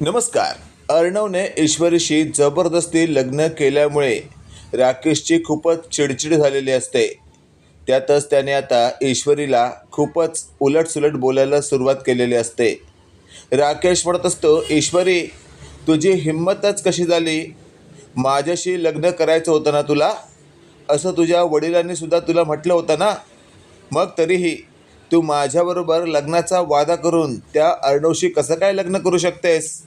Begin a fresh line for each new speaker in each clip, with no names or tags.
नमस्कार. अर्णवने ईश्वरीशी जबरदस्ती लग्न केल्यामुळे राकेशची खूपच चिडचिड झालेली असते. त्यातच त्याने आता ईश्वरीला खूपच उलटसुलट बोलायला सुरुवात केलेली असते. राकेश म्हणत असतो ईश्वरी तुझी हिंमतच कशी झाली? माझ्याशी लग्न करायचं होतं ना तुला? असं तुझ्या वडिलांनी सुद्धा तुला म्हटलं होतं ना? मग तरीही तू माझ्याबरोबर लग्नाचा वादा करून त्या अर्णवशी कसं काय लग्न करू शकतेस?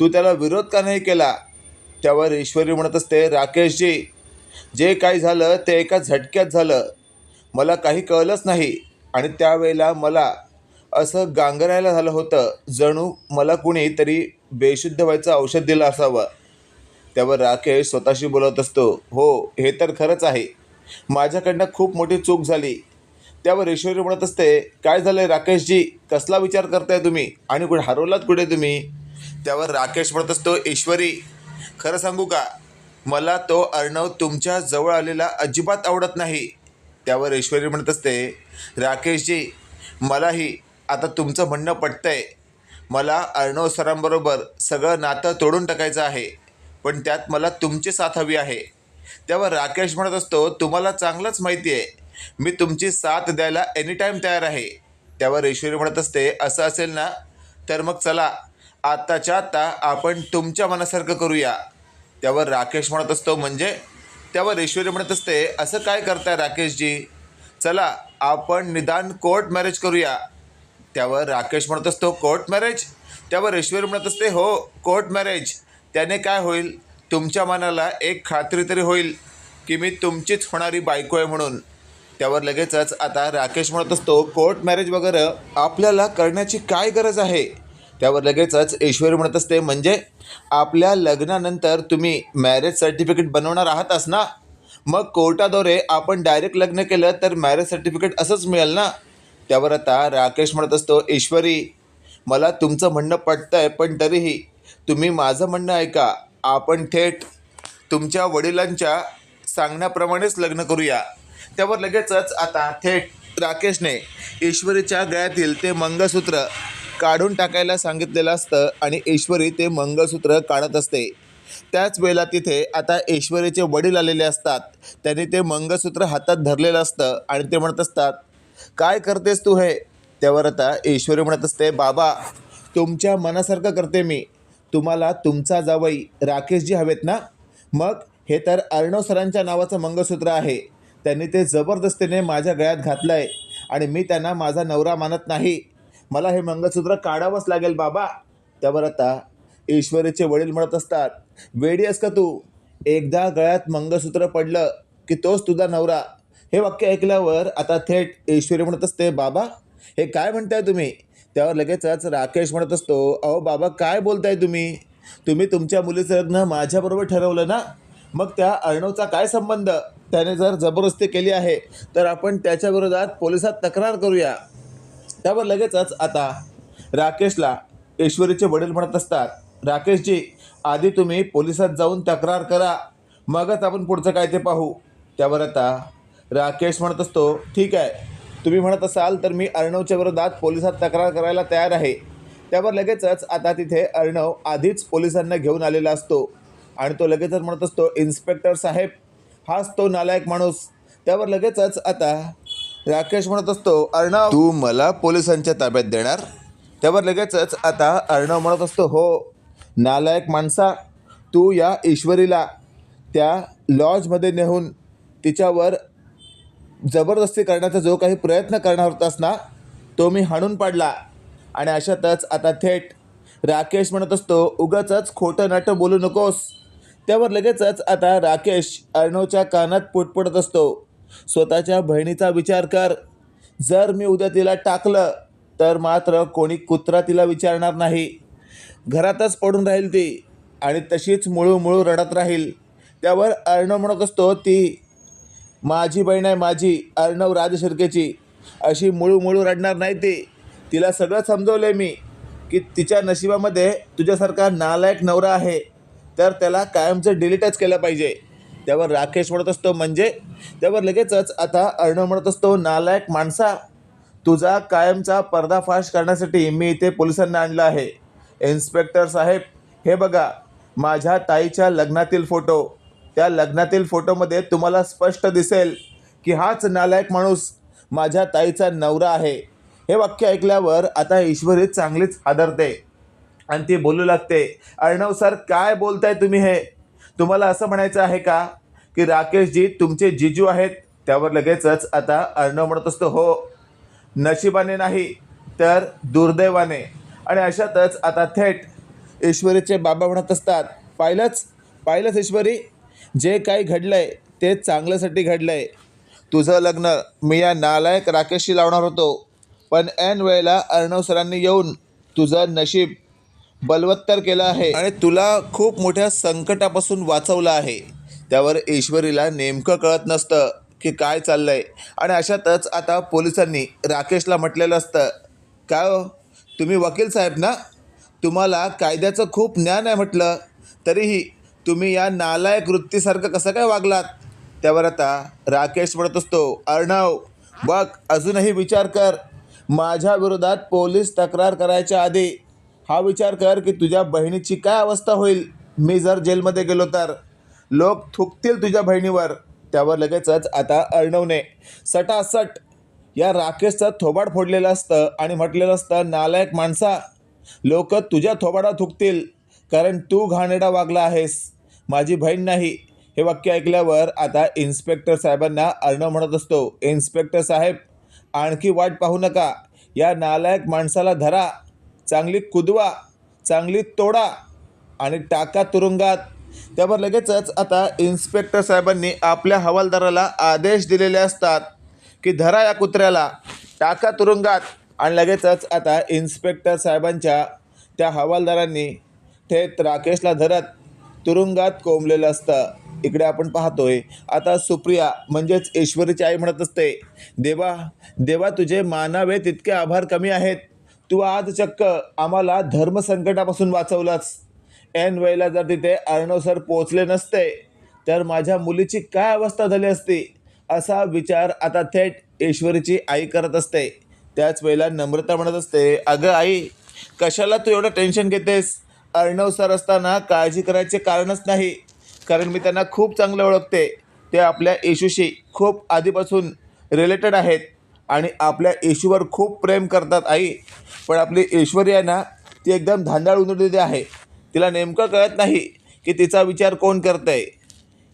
तू त्याला विरोध का नाही केला? त्यावर ईश्वरी म्हणत असते राकेशजी जे काही झालं ते एका झटक्यात झालं. मला काही कळलंच नाही. आणि त्यावेळेला मला असं गांगरायला झालं होतं. जणू मला कुणी तरी बेशुद्ध व्हायचं औषध दिलं असावं. त्यावर राकेश स्वतःशी बोलत असतो हो हे तर खरंच आहे. माझ्याकडनं खूप मोठी चूक झाली. त्यावर ईश्वरी म्हणत असते काय झालं राकेशजी? कसला विचार करताय तुम्ही? आणि कुठे हरवलात कुठे तुम्ही? त्यावर राकेश म्हणत असतो ईश्वरी खरं सांगू का? मला तो अर्णव तुमच्या जवळ आलेला अजिबात आवडत नाही. त्यावर ईश्वरी म्हणत असते राकेशजी मलाही आता तुमचं म्हणणं पटतंय. मला अर्णव सरांबरोबर सगळं नातं तोडून टाकायचं आहे पण त्यात मला तुमची साथ हवी आहे. त्यावर राकेश म्हणत असतो तुम्हाला चांगलंच माहिती आहे मी तुमची साथ द्यायला एनी टाईम तयार आहे. त्यावर ईश्वरी म्हणत असते असं असेल ना? तर मग चला आत्ताच्या आत्ता आपण तुमच्या मनासारखं करूया. त्यावर राकेश म्हणत असतो म्हणजे? त्यावर ईश्वरी म्हणत असते असं काय करताय राकेशजी? चला आपण निदान कोर्ट मॅरेज करूया. त्यावर राकेश म्हणत असतो कोर्ट मॅरेज? त्यावर ईश्वरी म्हणत असते हो कोर्ट मॅरेज. त्याने काय होईल? तुमच्या मनाला एक खात्री तरी होईल की मी तुमचीच होणारी बायको आहे म्हणून. त्यावर लगेचच आता राकेश म्हणत असतो कोर्ट मॅरेज वगैरे आपल्याला करण्याची काय गरज आहे? त्यावर लगेचच ईश्वरी म्हणत असते म्हणजे आपल्या लग्नानंतर तुम्ही मॅरेज सर्टिफिकेट बनवणार आहातच ना? मग कोर्टाद्वारे आपण डायरेक्ट लग्न केलं तर मॅरेज सर्टिफिकेट असंच मिळेल ना? त्यावर आता राकेश म्हणत असतो ईश्वरी मला तुमचं म्हणणं पटतं आहे पण तरीही तुम्ही माझं म्हणणं ऐका. आपण थेट तुमच्या वडिलांच्या सांगण्याप्रमाणेच लग्न करूया. त्यावर लगेचच आता थेट राकेशने ईश्वरीच्या गळ्यातील ते मंगळसूत्र काढून टाकायला सांगितलेलं असतं आणि ईश्वरी ते मंगळसूत्र काढत असते. त्याच वेळेला तिथे आता ईश्वरीचे वडील आलेले असतात. त्यांनी ते मंगळसूत्र हातात धरलेलं असतं आणि ते म्हणत असतात काय करतेस तू हे? त्यावर आता ईश्वरी म्हणत असते बाबा तुमच्या मनासारखं करते मी. तुम्हाला तुमचा जावई राकेशजी हवेत ना? मग हे तर अर्णव सरांच्या नावाचं मंगळसूत्र आहे. त्यांनी ते जबरदस्तीने माझ्या गळ्यात घातलं आहे आणि मी त्यांना माझा नवरा मानत नाही. मला हे मंगळसूत्र काढावंच लागेल बाबा. त्यावर आता ईश्वरीचे वडील म्हणत असतात वेडी आहेस का तू? एकदा गळ्यात मंगळसूत्र पडलं की तोच तुझा नवरा. हे वाक्य ऐकल्यावर आता थेट ईश्वरी म्हणत असते बाबा हे काय म्हणताय तुम्ही? त्यावर लगेचच राकेश म्हणत असतो अहो बाबा काय बोलताय तुम्ही? तुम्ही तुमच्या मुलीचं लग्न माझ्याबरोबर ठरवलं ना? मग त्या अर्णवचा काय संबंध? त्याने जर जबरदस्ती केली आहे तर आपण त्याच्या विरोधात पोलिसात तक्रार करूया. त्यावर लगेचच आता राकेशला ईश्वरीचे वडील म्हणत असतात राकेशजी आधी तुम्ही पोलिसात जाऊन तक्रार करा मगच आपण पुढचं काय ते पाहू. त्यावर आता राकेश म्हणत असतो ठीक आहे तुम्ही म्हणत असाल तर मी अर्णवच्या विरोधात पोलिसात तक्रार करायला तयार आहे. त्यावर लगेचच आता तिथे अर्णव आधीच पोलिसांना घेऊन आलेला असतो. आणि तो लगेचच म्हणत असतो इन्स्पेक्टर साहेब हाच तो नालायक माणूस. त्यावर लगेचच आता राकेश म्हणत असतो अर्णव. तू मला पोलिसांच्या ताब्यात देणार? त्यावर लगेचच आता अर्णव म्हणत असतो हो नालायक माणसा तू या ईश्वरीला त्या लॉजमध्ये नेऊन तिच्यावर जबरदस्ती करण्याचा जो काही प्रयत्न करणार होतास ना तो मी हाणून पाडला. आणि अशातच आता थेट राकेश म्हणत असतो उगाचच खोटं नाटं बोलू नकोस. त्यावर लगेचच आता राकेश अर्णवच्या कानात पुटपुटत असतो. स्वतःच्या बहिणीचा विचार कर. जर मी उद्या तिला टाकलं तर मात्र कोणी कुत्रा तिला विचारणार नाही. घरातच पडून राहील ती आणि तशीच मुळू मुळू रडत राहील. त्यावर अर्णव म्हणत असतो ती माझी बहीण आहे माझी अर्णव राजशिर्केची अशी मुळू मुळू रडणार नाही ती. तिला सगळं समजवलं आहे मी की तिच्या नशिबामध्ये तुझ्यासारखा नालायक नवरा आहे. तर त्याला कायमचं डिलीटच केलं पाहिजे. त्यावर राकेश म्हणत असतो म्हणजे? त्यावर लगेचच आता अर्णव म्हणत असतो नालायक माणसा तुझा कायमचा पर्दाफाश करण्यासाठी मी इथे पोलिसांना आणलं आहे. इन्स्पेक्टर साहेब हे बघा माझ्या ताईच्या लग्नातील फोटो. त्या लग्नातील फोटोमध्ये तुम्हाला स्पष्ट दिसेल की हाच नालायक माणूस माझ्या ताईचा नवरा आहे. हे वाक्य ऐकल्यावर आता ईश्वरी चांगलीच आदरते आणि ती बोलू लागते अर्णव सर काय बोलताय तुम्ही हे? तुम्हाला असं म्हणायचं आहे का की राकेशजी तुमचे जिजू आहेत? त्यावर लगेचच आता अर्णव म्हणत असतो हो नशिबाने नाही तर दुर्दैवाने. आणि अशातच आता थेट ईश्वरीचे बाबा म्हणत असतात पाहिलंच पाहिलंच ईश्वरी जे काही घडलंय ते चांगल्यासाठी घडलंय. तुझं लग्न मी या नालायक राकेशशी लावणार होतो पण ऐन वेळेला अर्णव सरांनी येऊन तुझं नशीब बलवत्तर केलं आहे. आणि तुला खूप मोठ्या संकटापासून वाचवलं आहे. त्यावर ईश्वरीला नेमकं कळत नसतं की काय चाललंय. आणि अशातच आता पोलिसांनी राकेशला म्हटलेलं असतं काय हो? तुम्ही वकील साहेब ना? तुम्हाला कायद्याचं खूप ज्ञान आहे म्हटलं. तरीही तुम्ही या नालायक वृत्तीसारखं कसं काय वागलात? त्यावर आता राकेश म्हणत असतो अर्णव बघ अजूनही विचार कर. माझ्या विरोधात पोलीस तक्रार करायच्या आधी हा विचार कर की तुझ्या बहिणीची काय अवस्था होईल? मी जर जेलमध्ये गेलो तर? लोक थुकतील तुझ्या बहिणीवर. त्यावर लगेचच आता अर्णवने सटासट या राकेशचं थोबाड फोडलेलं असतं आणि म्हटलेलं असतं नालायक माणसा लोक तुझ्या थोबाडा थुकतील कारण तू घाणेरडा वागला आहेस. माझी बहीण नाही. हे वाक्य ऐकल्यावर आता इन्स्पेक्टर साहेबांना अर्णव म्हणत असतो इन्स्पेक्टर साहेब आणखी वाट पाहू नका. या नालायक माणसाला धरा. चांगली कुदवा चांगली तोडा आणि टाका तुरुंगात. त्यावर लगेचच आता इन्स्पेक्टर साहेबांनी आपल्या हवालदाराला आदेश दिलेले असतात की धरा या कुत्र्याला टाका तुरुंगात. आणि लगेचच आता इन्स्पेक्टर साहेबांच्या त्या हवालदारांनी थेट राकेशला धरत तुरुंगात कोंबलेलं असतं. इकडे आपण पाहतोय आता सुप्रिया म्हणजेच ईश्वरीची आई म्हणत असते देवा देवा तुझे मानावे तितके आभार कमी आहेत. तू आज चक्क आम्हाला धर्मसंकटापासून वाचवलास. ऐन वेळेला जर तिथे अर्णव सर पोचले नसते तर माझ्या मुलीची काय अवस्था झाली असती? असा विचार आता थेट ईश्वरीची आई करत असते. त्याच वेळेला नम्रता म्हणत असते अगं आई कशाला तू एवढं टेन्शन घेतेस? अर्णव सर असताना काळजी करायचे कारणच नाही. कारण मी त्यांना खूप चांगलं ओळखते. ते आपल्या येशूशी खूप आधीपासून रिलेटेड आहेत. आणि आपल्या येशूवर खूप प्रेम करतात आई. पण आपली ऐश्वरी आहे ना ती एकदम धांदाळ उनडलेली आहे. तिला नेमकं कळत नाही की तिचा विचार कोण करतंय.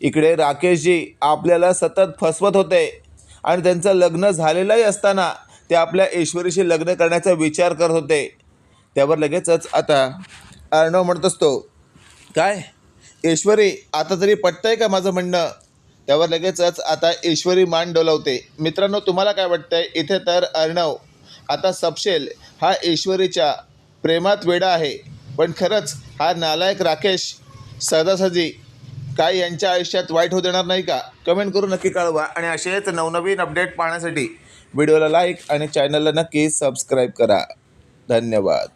इकडे राकेशजी आपल्याला सतत फसवत होते. आणि त्यांचं लग्न झालेलंही असताना ते आपल्या ईश्वरीशी लग्न करण्याचा विचार करत होते. त्यावर लगेचच आता अर्णव म्हणत असतो काय? ऐश्वरी आता तरी पटतंय का माझं म्हणणं? त्यावर लगेचच आता ईश्वरी मान डोलवते. मित्रांनो तुम्हाला काय वाटतंय? इथे तर अर्णव आता सपशेल हा ईश्वरीच्या प्रेमात वेडा आहे. पण खरंच हा नालायक राकेश सहजासहजी काय यांच्या आयुष्यात वाईट होऊ देणार नाही का? कमेंट करून नक्की कळवा आणि असेच नवनवीन अपडेट पाहण्यासाठी व्हिडिओला लाईक आणि चॅनलला नक्की सबस्क्राईब करा. धन्यवाद.